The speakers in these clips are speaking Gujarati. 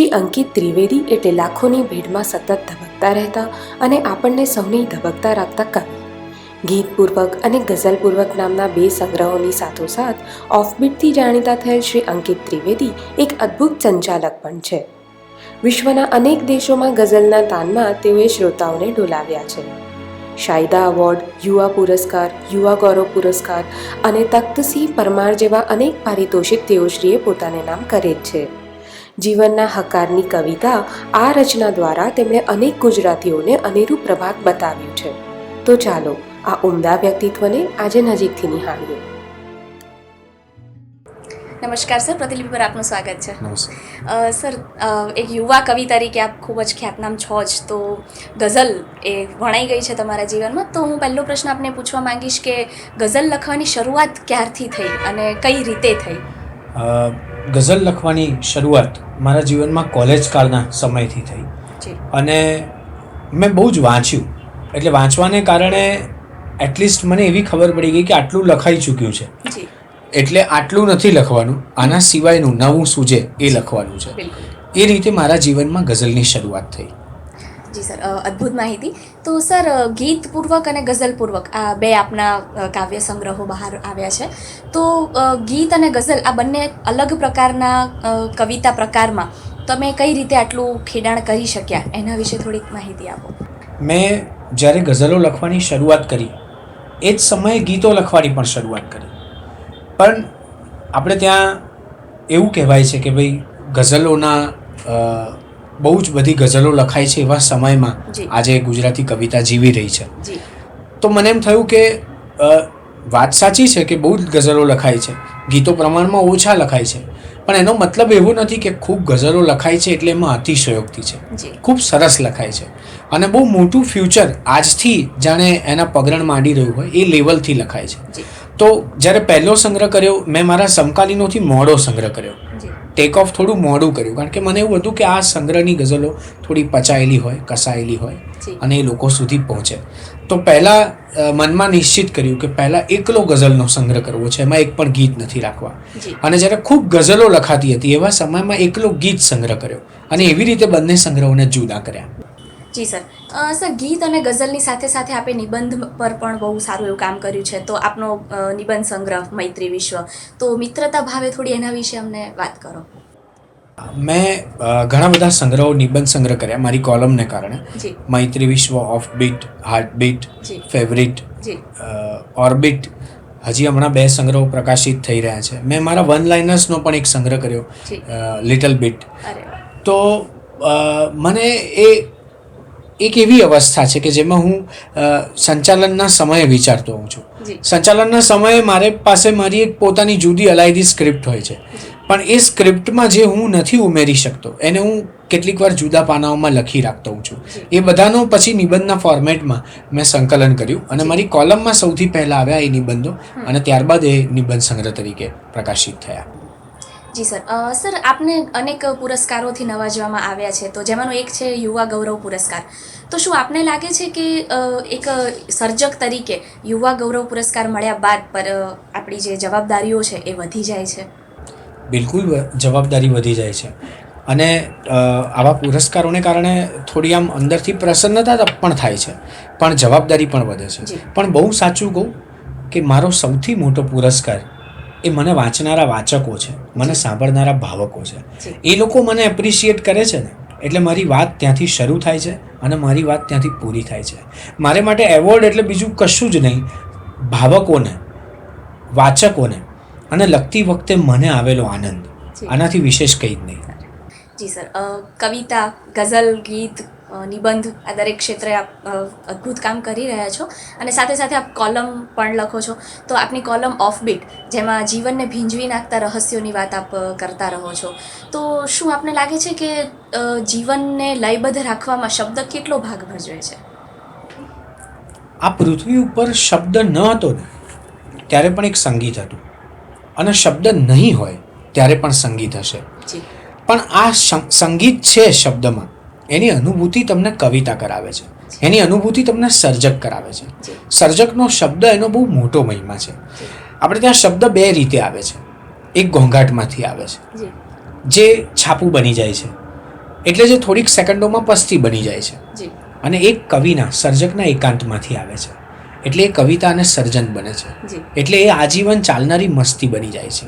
શ્રી અંકિત ત્રિવેદી એટલે લાખોની ભીડમાં સતત ધબકતા રહેતા અને આપણને સૌને ધબકતા રાખતા કવિ. ગીતપૂર્વક અને ગઝલપૂર્વક નામના બે સંગ્રહોની સાથોસાથ ઓફબીટથી જાણીતા થયેલ શ્રી અંકિત ત્રિવેદી એક અદ્ભુત સંચાલક પણ છે. વિશ્વના અનેક દેશોમાં ગઝલના તાનમાં તેઓએ શ્રોતાઓને ડોલાવ્યા છે. શાયદા એવોર્ડ, યુવા પુરસ્કાર, યુવા ગૌરવ પુરસ્કાર અને તખ્તસિંહ પરમાર જેવા અનેક પારિતોષિક તેઓશ્રીએ પોતાને નામ કરેલ છે. જીવનના હકારની કવિતા આ રચના દ્વારા તેમણે અનેક ગુજરાતીઓને અનેરું પ્રભાત બતાવ્યું છે. તો ચાલો આ ઉમદા વ્યક્તિત્વને આજે નજીકથી નિહાળીએ. નમસ્કાર સર પ્રતિલિપિ પર આપનું સ્વાગત છે. સર એક યુવા કવિ તરીકે આપ ખૂબ જ ખ્યાતનામ છો જ. તો ગઝલ એ વણાઈ ગઈ છે તમારા જીવનમાં. તો હું પહેલો પ્રશ્ન આપને પૂછવા માંગીશ કે ગઝલ લખવાની શરૂઆત ક્યારથી થઈ અને કઈ રીતે થઈ? અ, ગઝલ લખવાની શરૂઆત મારા જીવનમાં કોલેજ કાળના સમયથી થઈ. અને મેં બહુ જ વાંચ્યું. એટલે વાંચવાને કારણે એટલીસ્ટ મને એવી ખબર પડી ગઈ કે આટલું લખાઈ ચૂક્યું છે. એટલે આટલું નથી લખવાનું આના સિવાયનું નવું સૂજે એ લખવાનું છે. એ રીતે મારા જીવનમાં ગઝલની શરૂઆત થઈ. જી સર અદ્ભુત માહિતી. તો સર ગીતપૂર્વક અને ગઝલપૂર્વક આ બે આપના કાવ્ય સંગ્રહો બહાર આવ્યા છે. તો ગીત અને ગઝલ આ બંને અલગ પ્રકારના કવિતા પ્રકારમાં તમે કઈ રીતે આટલું ખેડાણ કરી શક્યા? એના વિશે થોડીક માહિતી આપો. મેં જ્યારે ગઝલો લખવાની શરૂઆત કરી, એ જ સમયે ગીતો લખવાની પણ શરૂઆત કરી. પણ આપણે ત્યાં એવું કહેવાય છે કે ભાઈ ગઝલોના બહુ જ બધી ગઝલો લખાય છે એવા સમયમાં આજે ગુજરાતી કવિતા જીવી રહી છે. તો મને એમ થયું કે વાત સાચી છે કે બહુ જ ગઝલો લખાય છે. ગીતો પ્રમાણમાં ઓછા લખાય છે. પણ એનો મતલબ એવો નથી કે ખૂબ ગઝલો લખાય છે એટલે એમાં અતિશયોક્તિ છે. ખૂબ સરસ લખાય છે. અને બહુ મોટું ફ્યુચર આજથી જાણે એના પગરણ માંડી રહ્યું હોય એ લેવલથી લખાય છે. તો જ્યારે પહેલો સંગ્રહ કર્યો મેં મારા સમકાલીનોથી મોડો સંગ્રહ કર્યો. ટેક ઓફ થોડું મોડું કર્યું. કારણ કે મને એવું હતું કે આ સંગ્રહની ગઝલો થોડી પચાયેલી હોય કસાયેલી હોય અને એ લોકો સુધી પહોંચે. તો પહેલાં મનમાં નિશ્ચિત કર્યું કે પહેલાં એકલો ગઝલનો સંગ્રહ કરવો છે. એમાં એક પણ ગીત નથી રાખવા. અને જ્યારે ખૂબ ગઝલો લખાતી હતી એવા સમયમાં એકલો ગીત સંગ્રહ કર્યો. અને એવી રીતે બંને સંગ્રહોને જુદા કર્યા. જી સર. સર ગીત અને ગઝલની સાથે સાથે આપે નિબંધ પર પણ બહુ સારું એવું કામ કર્યું છે. તો આપનો નિબંધ સંગ્રહ મૈત્રી વિશ્વ. તો મિત્રતા ભાવે થોડી એના વિશે અમને વાત કરો. મેં ઘણા બધા સંગ્રહો નિબંધ સંગ્રહ કર્યા મારી કોલમને કારણે. મૈત્રી વિશ્વ off beat heart beat favourite orbit હજી હમણાં બે સંગ્રહો પ્રકાશિત થઈ રહ્યા છે. મેં મારા વન લાઇનર્સનો પણ એક સંગ્રહ કર્યો લિટલ બીટ તો મને એ એક એવી અવસ્થા છે કે જેમાં હું સંચાલનના સમયે વિચારતો હોઉં છું. સંચાલનના સમયે મારે પાસે મારી એક પોતાની જુદી અલાયદી સ્ક્રિપ્ટ હોય છે. પણ એ સ્ક્રિપ્ટમાં જે હું નથી ઉમેરી શકતો એને હું કેટલીક વાર જુદા પાનાઓમાં લખી રાખતો હોઉં છું. એ બધાનો પછી નિબંધના ફોર્મેટમાં મેં સંકલન કર્યું અને મારી કોલમમાં સૌથી પહેલાં આવ્યા એ નિબંધો અને ત્યારબાદ એ નિબંધ સંગ્રહ તરીકે પ્રકાશિત થયા. જી સર. સર આપને અનેક પુરસ્કારોથી નવાજવામાં આવ્યા છે. તો જેમાંનો એક છે યુવા ગૌરવ પુરસ્કાર. તો શું આપને લાગે છે કે એક સર્જક તરીકે યુવા ગૌરવ પુરસ્કાર મળ્યા બાદ પર આપણી જે જવાબદારીઓ છે એ વધી જાય છે? બિલકુલ જવાબદારી વધી જાય છે. અને આવા પુરસ્કારોને કારણે થોડી આમ અંદરથી પ્રસન્નતા પણ થાય છે. પણ જવાબદારી પણ વધે છે. પણ બહુ સાચું કહું કે મારો સૌથી મોટો પુરસ્કાર એ મને વાંચનારા વાચકો છે. મને સાંભળનારા ભાવકો છે. એ લોકો મને એપ્રિશિએટ કરે છે ને એટલે મારી વાત ત્યાંથી શરૂ થાય છે અને મારી વાત ત્યાંથી પૂરી થાય છે. મારે માટે એવોર્ડ એટલે બીજું કશું જ નહીં ભાવકોને વાચકોને અને લખતી વખતે મને આવેલો આનંદ. આનાથી વિશેષ કંઈ જ નહીં. જી સર. કવિતા ગઝલ ગીત નિબંધ આ દરેક ક્ષેત્રે આપ અદ્ભુત કામ કરી રહ્યા છો. અને સાથે સાથે આપ કોલમ પણ લખો છો. તો આપની કોલમ ઓફબીટ જેમાં જીવનને ભીંજવી નાખતા રહસ્યોની વાત આપ કરતા રહો છો. તો શું આપને લાગે છે કે જીવનને લયબદ્ધ રાખવામાં શબ્દ કેટલો ભાગ ભજવે છે? આ પૃથ્વી ઉપર શબ્દ ન હતો ને ત્યારે પણ એક સંગીત હતું. અને શબ્દ નહીં હોય ત્યારે પણ સંગીત હશે. પણ આ સંગીત છે શબ્દમાં. એની અનુભૂતિ તમને કવિતા કરાવે છે. એની અનુભૂતિ તમને સર્જક કરાવે છે. સર્જકનો શબ્દ એનો બહુ મોટો મહિમા છે. આપણે ત્યાં શબ્દ બે રીતે આવે છે. એક ઘોંઘાટમાંથી આવે છે. જે. છાપું બની જાય છે. એટલે જે થોડીક સેકન્ડોમાં પસ્તી બની જાય છે. અને એક કવિના સર્જકના એકાંતમાંથી આવે છે. એટલે એ કવિતા અને સર્જન બને છે. એટલે એ આજીવન ચાલનારી મસ્તી બની જાય છે.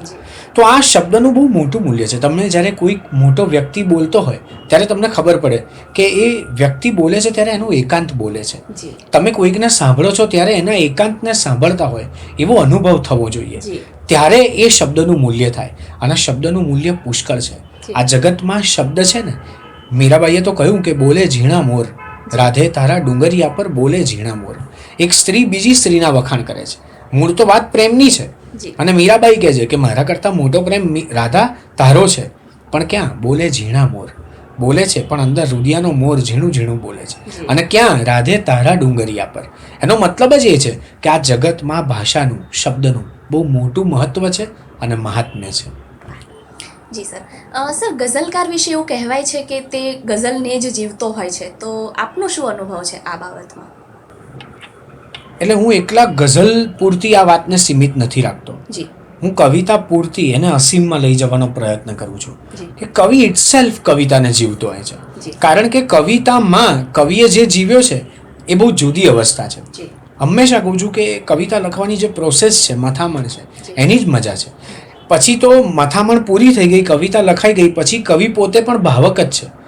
તો આ શબ્દનું બહુ મોટું મૂલ્ય છે. તમને જ્યારે કોઈ મોટો વ્યક્તિ બોલતો હોય ત્યારે તમને ખબર પડે કે એ વ્યક્તિ બોલે છે ત્યારે એનું એકાંત બોલે છે. તમે કોઈકને સાંભળો છો ત્યારે એના એકાંતને સાંભળતા હોય એવો અનુભવ થવો જોઈએ. ત્યારે એ શબ્દનું મૂલ્ય થાય. અને શબ્દનું મૂલ્ય પુષ્કળ છે. આ જગતમાં શબ્દ છે ને મીરાબાઈએ તો કહ્યું કે બોલે ઝીણા મોર. રાધે તારા ડુંગરિયા પર બોલે ઝીણા મોર. એક સ્ત્રી બીજી સ્ત્રીના વખાણ કરે છે. મૂળ તો વાત પ્રેમની છે. અને મીરાબાઈ કહે છે કે મારા કરતાં મોટો પ્રેમ રાધા તારો છે. પણ ક્યાં? બોલે ઝીણા મોર. બોલે છે પણ અંદર રુદિયાનો મોર ઝીણું ઝીણું બોલે છે. અને ક્યાં? રાધે તારા ડુંગરિયા પર. એનો મતલબ જ એ છે કે આ જગતમાં ભાષાનું શબ્દનું બહુ મોટું મહત્વ છે અને મહાત્મ્ય છે. જી સર. સર ગઝલકાર વિશે એવું કહેવાય છે કે તે ગઝલને જ જીવતો હોય છે. તો આપનો શું અનુભવ છે આ બાબતમાં? એટલે હું એકલા ગઝલ પૂરતી આ વાતને સીમિત નથી રાખતો. જી. હું કવિતા પૂરતી એને અસીમમાં લઈ જવાનો પ્રયત્ન કરું છું. કે કવિ ઇટસેલ્ફ કવિતાને જીવતો હોય છે. કારણ કે કવિતામાં કવિએ જે જીવ્યો છે એ બહુ જુદી અવસ્થા છે. હંમેશા કહું છું કે કવિતા લખવાની જે પ્રોસેસ છે મથામણ છે એની જ મજા છે. પછી તો મથામણ પૂરી થઈ ગઈ કવિતા લખાઈ ગઈ પછી કવિ પોતે પણ ભાવક જ છે.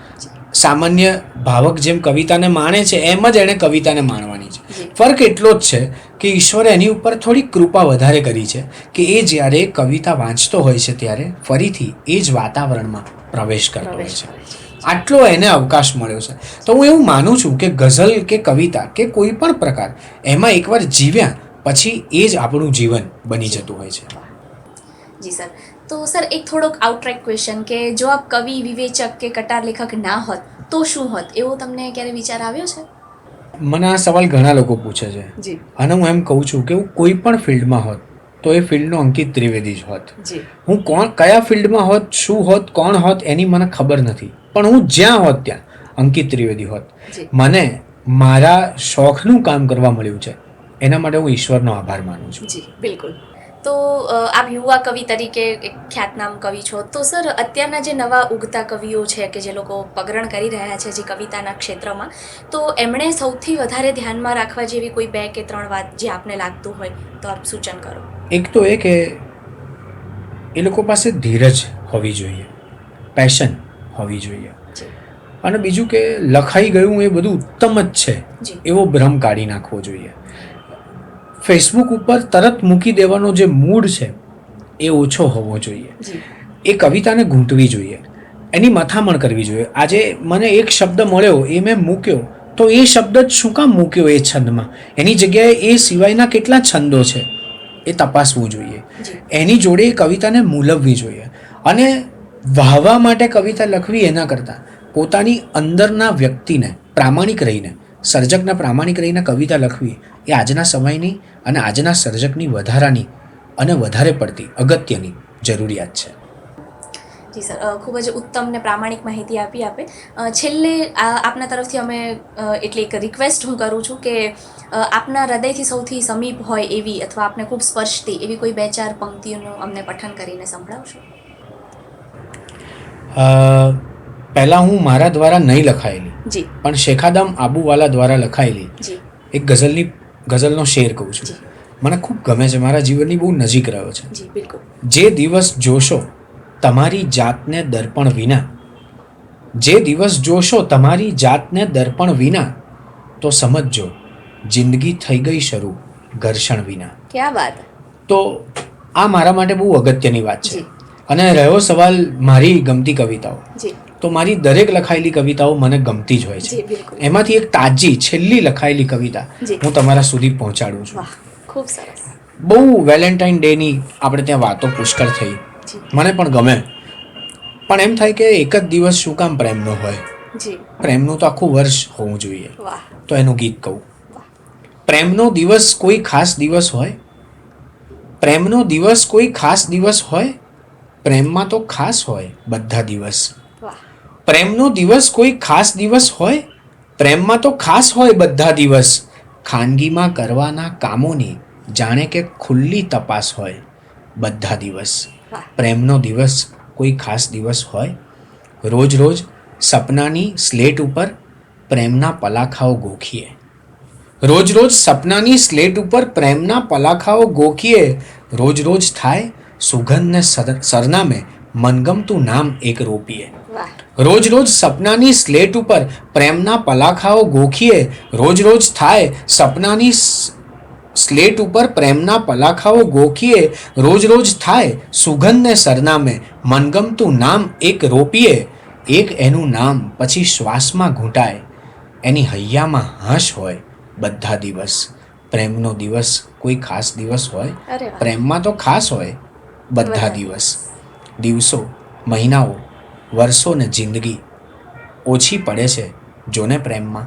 સામાન્ય ભાવક જેમ કવિતાને માણે છે એમ જ એણે કવિતાને માણવાની છે. ફર્ક એટલો જ છે કે ઈશ્વરે એની ઉપર થોડી કૃપા વધારે કરી છે કે એ જ્યારે કવિતા વાંચતો હોય છે ત્યારે ફરીથી એ જ વાતાવરણમાં પ્રવેશ કરતો હોય છે. છે. આટલો એને અવકાશ મળ્યો છે. તો હું એવું માનું છું કે ગઝલ કે કવિતા કે કોઈ પણ પ્રકાર એમાં એકવાર જીવ્યા પછી એ જ આપણું જીવન બની જતું હોય છે. જી સર. તો સર એક થોડોક આઉટટ્રેક ક્વેશ્ચન કે જો આપ કવિ વિવેચક કે કટાર લેખક ના હોત તો શું હોત? એવો તમને ક્યારે વિચાર આવ્યો છે? મને આ સવાલ ઘણા લોકો પૂછે છે. અને હું એમ કહું છું કે હું કોઈ પણ ફિલ્ડમાં હોત તો એ ફિલ્ડનો અંકિત ત્રિવેદી જ હોત. હું કોણ કયા ફિલ્ડમાં હોત શું હોત કોણ હોત એની મને ખબર નથી. પણ હું જ્યાં હોત ત્યાં અંકિત ત્રિવેદી હોત. મને મારા શોખનું કામ કરવા મળ્યું છે. એના માટે હું ઈશ્વરનો આભાર માનું છું. બિલકુલ. તો આપ યુવા કવિ તરીકે એક ખ્યાતનામ કવિ છો. તો સર અત્યારના જે નવા ઉગતા કવિઓ છે કે જે લોકો પગરણ કરી રહ્યા છે જે કવિતાના ક્ષેત્રમાં તો એમણે સૌથી વધારે ધ્યાનમાં રાખવા જેવી કોઈ બે કે ત્રણ વાત જે આપને લાગતું હોય તો આપ સૂચન કરો. એક તો એ કે એ લોકો પાસે ધીરજ હોવી જોઈએ પેશન હોવી જોઈએ. અને બીજું કે લખાઈ ગયું એ બધું ઉત્તમ જ છે એવો ભ્રમ કાઢી નાખવો જોઈએ. ફેસબુક ઉપર તરત મૂકી દેવાનો જે મૂડ છે એ ઓછો હોવો જોઈએ. એ કવિતાને ગૂંટવી જોઈએ. એની મથામણ કરવી જોઈએ. આજે મને એક શબ્દ મળ્યો એ મેં મૂક્યો. તો એ શબ્દ જ શું કામ મૂક્યો એ છંદમાં? એની જગ્યાએ એ સિવાયના કેટલા છંદો છે એ તપાસવું જોઈએ. એની જોડે એ કવિતાને મૂલવવી જોઈએ. અને વાહવા માટે કવિતા લખવી એના કરતાં પોતાની અંદરના વ્યક્તિને પ્રામાણિક રહીને સર્જકને પ્રામાણિક રહીને કવિતા લખવી એ આજના સમયની અને આજના સર્જકની વધારાની અને વધારે પડતી અગત્યની જરૂરિયાત છે. જી સર ખૂબ જ ઉત્તમ ને પ્રામાણિક માહિતી આપી આપે. છેલ્લે આ આપના તરફથી અમે એટલે એક રિક્વેસ્ટ હું કરું છું કે આપના હૃદયથી સૌથી સમીપ હોય એવી અથવા આપને ખૂબ સ્પર્શતી એવી કોઈ બે ચાર પંક્તિઓનું અમને પઠન કરીને સંભળાવશો? પહેલાં હું મારા દ્વારા નહીં લખાયેલી. જી. પણ શેખાદામ આબુવાલા દ્વારા લખાયેલી એક ગઝલની ગઝલનો શેર કહું છું. મને ખૂબ ગમે છે. મારા જીવનની બહુ નજીક રહ્યો છે. જે દિવસ જોશો તમારી જાતને દર્પણ વિના જે દિવસ જોશો તમારી જાતને દર્પણ વિના તો સમજજો જિંદગી થઈ ગઈ શરૂ ઘર્ષણ વિના. ક્યાં વાત? તો આ મારા માટે બહુ અગત્યની વાત છે. અને રહ્યો સવાલ મારી ગમતી કવિતાઓ. તો મારી દરેક લખાયેલી કવિતાઓ મને ગમતી જ હોય છે. એમાંથી એક તાજી છેલ્લી લખાયેલી કવિતા હું તમારા સુધી પહોંચાડું છું. ખૂબ સરસ. બહુ વેલેન્ટાઇન ડેની આપણે ત્યાં વાતો પુષ્કળ થઈ. મને પણ ગમે. પણ એમ થાય કે એક જ દિવસ શું કામ પ્રેમનો હોય? પ્રેમનું તો આખું વર્ષ હોવું જોઈએ. તો એનું ગીત કહું. પ્રેમનો દિવસ કોઈ ખાસ દિવસ હોય? પ્રેમનો દિવસ કોઈ ખાસ દિવસ હોય? પ્રેમમાં તો ખાસ હોય બધા દિવસ. પ્રેમનો દિવસ કોઈ ખાસ દિવસ હોય? પ્રેમમાં તો ખાસ હોય બધા દિવસ. ખાનગીમાં કરવાના કામોની જાણે કે ખુલ્લી તપાસ હોય બધા દિવસ. પ્રેમનો દિવસ કોઈ ખાસ દિવસ હોય? રોજ રોજ સપનાની સ્લેટ ઉપર પ્રેમના પલાખાઓ ગોખીએ. રોજ રોજ સપનાની સ્લેટ ઉપર પ્રેમના પલાખાઓ ગોખીએ. રોજ રોજ થાય સુગંધને સર- સરનામે મનગમતું નામ એક રોપીએ. રોજ રોજ સપનાની સ્લેટ ઉપર પ્રેમના પલાખાઓ ગોખીએ રોજ રોજ થાય સપનાની સ્લેટ ઉપર પ્રેમના પલાખાઓ ગોખીએ રોજ રોજ થાય સુગંધને સરનામે મનગમતું નામ એક રોપીએ એક એનું નામ પછી શ્વાસમાં ઘૂંટાય. એની હૈયામાં હાશ હોય બધા દિવસ. પ્રેમનો દિવસ કોઈ ખાસ દિવસ હોય પ્રેમમાં તો ખાસ હોય બધા. દિવસ. દિવસો મહિનાઓ વર્ષો ને જિંદગી ઓછી પડે છે જોને પ્રેમમાં.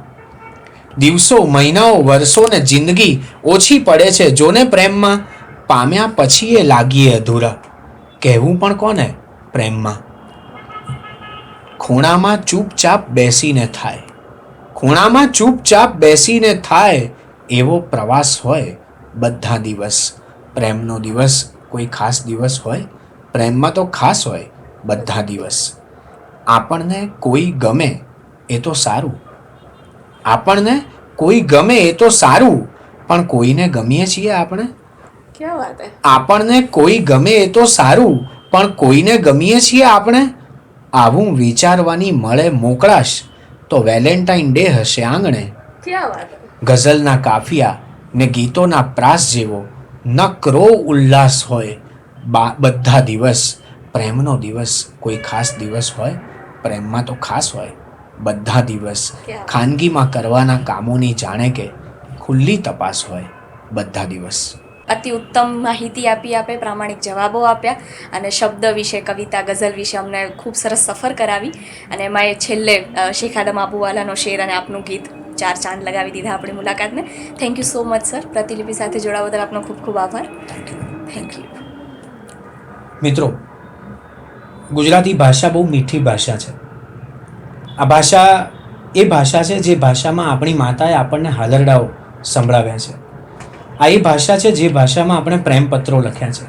દિવસો, મહિનાઓ, વર્ષો ને જિંદગી ઓછી પડે છે જોને પ્રેમમાં. પામ્યા પછી એ લાગીએ અધૂરા. કહેવું પણ કોને? પ્રેમમાં. ખૂણામાં ચૂપચાપ બેસીને થાય. ખૂણામાં ચૂપચાપ બેસીને થાય એવો પ્રવાસ હોય બધા દિવસ. પ્રેમનો દિવસ કોઈ ખાસ દિવસ હોય? પ્રેમમાં તો ખાસ હોય બધા દિવસ. આપણને કોઈ ગમે એ તો સારું. આપણને કોઈ ગમે એ તો સારું પણ કોઈને ગમીએ છીએ આપણે? આપણને કોઈ ગમે એ તો સારું પણ કોઈને ગમીએ છીએ આપણે? આવું વિચારવાની મળે મોકળાશ તો વેલેન્ટાઇન ડે હશે આંગણે. ગઝલના કાફિયા ને ગીતોના પ્રાસ જેવો નક્રો ઉલ્લાસ હોય. બધા દિવસ પ્રેમનો દિવસ કોઈ ખાસ દિવસ હોય? પ્રેમમાં તો ખાસ હોય. બધા દિવસ ખાનગીમાં કરવાના કામોની જાણે કે ખુલ્લી તપાસ હોય બધા દિવસ. અતિ ઉત્તમ માહિતી આપી આપે પ્રામાણિક જવાબો આપ્યા અને શબ્દ વિશે કવિતા ગઝલ વિશે અમને ખૂબ સરસ સફર કરાવી અને એમાં એ છેલ્લે શેખ આદમ આબુવાલાનો શેર અને આપનું ગીત ચાર ચાંદ લગાવી દીધા આપણી મુલાકાતને. Thank you so much sir Pratilipi સાથે જોડાવા બદલ આપનો ખૂબ ખૂબ આભાર. થેન્ક યુ મિત્રો ગુજરાતી ભાષા બહુ મીઠી ભાષા છે. આ ભાષા એ ભાષા છે જે ભાષામાં આપણી માતાએ આપણને હાલરડાઓ સંભળાવ્યા છે. આ એ ભાષા છે જે ભાષામાં આપણે પ્રેમપત્રો લખ્યા છે.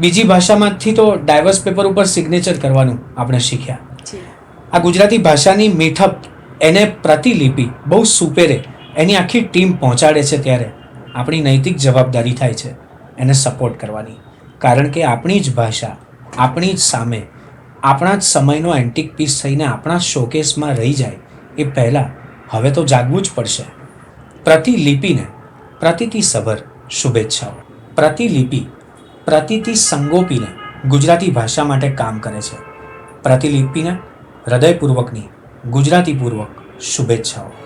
બીજી ભાષામાંથી તો ડાયવર્સ પેપર ઉપર સિગ્નેચર કરવાનું આપણે શીખ્યા. આ ગુજરાતી ભાષાની મીઠપ એને પ્રતિલિપિ બહુ સુપેરે એની આખી ટીમ પહોંચાડે છે ત્યારે આપણી નૈતિક જવાબદારી થાય છે એને સપોર્ટ કરવાની. કારણ કે આપણી જ ભાષા આપણી જ સામે, આપણા જ સમયનો એન્ટિક પીસ થઈને આપણા શોકેસમાં રહી જાય, એ પહેલાં હવે તો જાગવું જ પડશે. પ્રતિલિપિને પ્રતિથી સભર શુભેચ્છાઓ. પ્રતિલિપિ પ્રતિથી સંગોપીને ગુજરાતી ભાષા માટે કામ કરે છે. પ્રતિલિપિને હૃદયપૂર્વકની ગુજરાતીપૂર્વક શુભેચ્છાઓ.